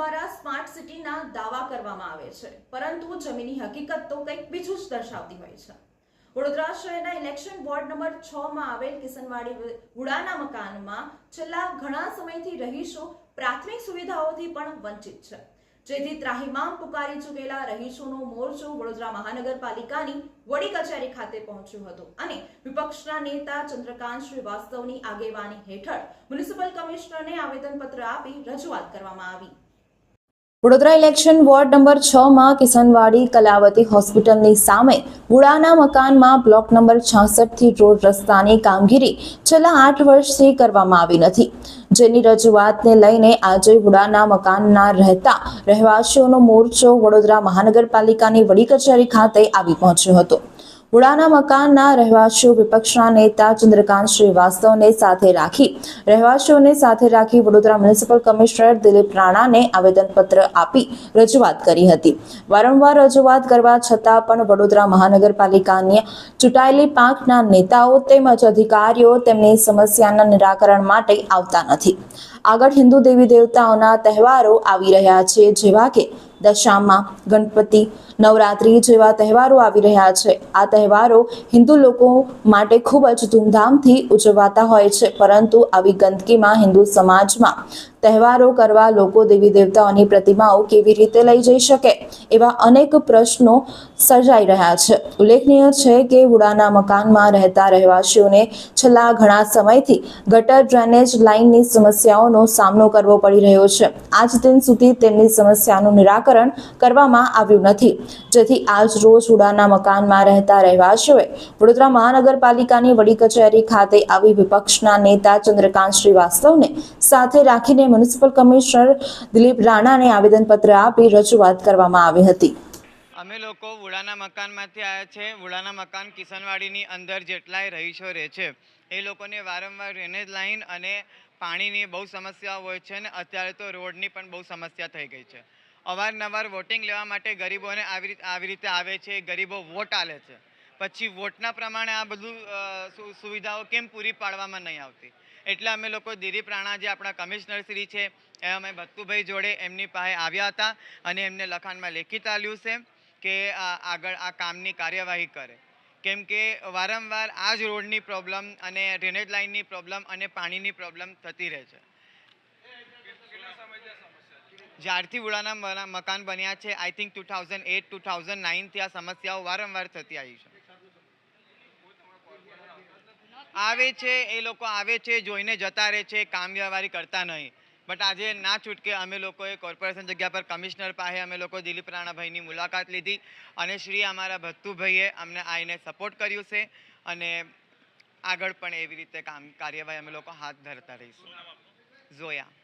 દ્વારા સ્માર્ટ સિટીના દાવા કરવામાં આવે છે. પરંતુ જમીનની હકીકત તો કંઈક બીજું જ દર્શાવતી હોય છે. વડોદરા શહેરના ઇલેક્શન વોર્ડ નંબર છ માં આવેલ કિશનવાડી વુડાના મકાનમાં છેલ્લા ઘણા સમયથી રહીશો પ્રાથમિક સુવિધાઓથી પણ વંચિત છે. જેથી ત્રાહિમામ પુકારી ચૂકેલા રહીશોનો મોરચો વડોદરા મહાનગરપાલિકાની વડી કચેરી ખાતે પહોંચ્યું હતું અને વિપક્ષના નેતા ચંદ્રકાંત શ્રીવાસ્તવની આગેવાની હેઠળ મ્યુનિસિપલ કમિશનરને આવેદનપત્ર આપી રજૂઆત કરવામાં આવી. વડોદરા ઇલેક્શન વોર્ડ નંબર છ માં કિસનવાડી કલાવતી હોસ્પિટલની સામે ગુડાના મકાનમાં બ્લોક નંબર છાસઠથી રોડ રસ્તાની કામગીરી છેલ્લા આઠ વર્ષથી કરવામાં આવી નથી. જેની રજૂઆતને લઈને આજે ગુડાના મકાનના રહેતા રહેવાસીઓનો મોરચો વડોદરા મહાનગરપાલિકાની વડી કચેરી ખાતે આવી પહોંચ્યો હતો. વુડાના મકાનના રહેવાસીઓ વિપક્ષના નેતા ચંદ્રકાંત શ્રીવાસ્તવને સાથે રાખી, રહેવાસીઓને સાથે રાખી વડોદરા મ્યુનિસિપલ કમિશનર દિલીપ રાણાને આવેદનપત્ર આપી રજૂઆત કરી હતી. વારંવાર રજૂઆત કરવા છતાં પણ વડોદરા મહાનગરપાલિકાની ચૂંટાયેલી પાંખના નેતાઓ તેમજ અધિકારીઓ તેમની સમસ્યાના નિરાકરણ માટે આવતા નથી. આગળ હિન્દુ દેવી દેવતાઓના તહેવારો આવી રહ્યા છે, જેવા કે દશામા ગણપતિ નવરાત્રિ જેવા તહેવારો આવી રહ્યા છે. આ તહેવારો હિન્દુ લોકો માટે ખૂબ જ ધૂમધામથી ઉજવાતા હોય છે, પરંતુ આવી ગંદકીમાં હિન્દુ સમાજમાં તહેવારો કરવા લોકો દેવી દેવતાઓની પ્રતિમાઓ કેવી રીતે લઈ જઈ શકે એવા અનેક પ્રશ્નો સર્જાઈ રહ્યા છે. ઉલ્લેખનીય છે કે ઉડાના મકાનમાં રહેતા રહેવાસીઓને છેલ્લા ઘણા સમયથી ગટર ડ્રેનેજ લાઇનની સમસ્યાઓનો સામનો કરવો પડી રહ્યો છે. આજ દિન સુધી તેમની સમસ્યાનું નિરાકરણ કરવામાં આવ્યું નથી. જેથી આજ રોજ ઉડાના મકાનમાં રહેતા રહેવાસીઓએ વડોદરા મહાનગરપાલિકાની વડી કચેરી ખાતે આવી વિપક્ષના નેતા ચંદ્રકાંત શ્રીવાસ્તવને સાથે રાખીને મ્યુનિસિપલ કમિશનર દિલીપ રાણાને આવેદનપત્ર આપી રજૂઆત કરવામાં આવી હતી. અમે લોકો વુડાના મકાનમાંથી આવ્યા છે. વુડાના મકાન કિશનવાડીની અંદર જેટલાય રહીશો રહે છે, એ લોકોને વારંવાર ડ્રેનેજ લાઈન અને પાણીની બહુ સમસ્યાઓ હોય છે અને અત્યારે તો રોડની પણ બહુ સમસ્યા થઈ ગઈ છે. અવારનવાર વોટિંગ લેવા માટે ગરીબોને આવી આવી રીતે આવે છે, ગરીબો વોટ આલે છે. પછી વોટના પ્રમાણે આ બધું સુવિધાઓ કેમ પૂરી પાડવામાં નહીં આવતી? એટલે અમે લોકો દિરી પ્રાણા જે આપણા કમિશનર શ્રી છે, એ અમે ભત્તુભાઈ જોડે એમની પાસે આવ્યા હતા અને એમને લખાણમાં લેખિત આલ્યું છે કે આગળ આ કામની કાર્યવાહી કરે. કેમ કે વારંવાર આ જ રોડની પ્રોબ્લેમ અને ડ્રેનેજ લાઇનની પ્રોબ્લેમ અને પાણીની પ્રોબ્લેમ થતી રહે છે. જ્યારથી ઉડાના મકાન બન્યા છે, I think two thousand eight two thousand નાઇનથી આ સમસ્યાઓ વારંવાર થતી આવી છે. આવે છે એ લોકો આવે છે જોઈને જતા રહે છે કામ વ્યવહારી કરતા નહીં. બટ આજે ના છૂટકે અમે લોકોએ કોર્પોરેશન જગ્યા પર કમિશનર પાસે અમે લોકો દિલીપ રાણાભાઈની મુલાકાત લીધી અને શ્રી અમારા ભત્તુભાઈએ અમને આઈને સપોર્ટ કર્યું છે અને આગળ પણ એવી રીતે કામ કાર્યવાહી અમે લોકો હાથ ધરતા રહીશું. ઝોયા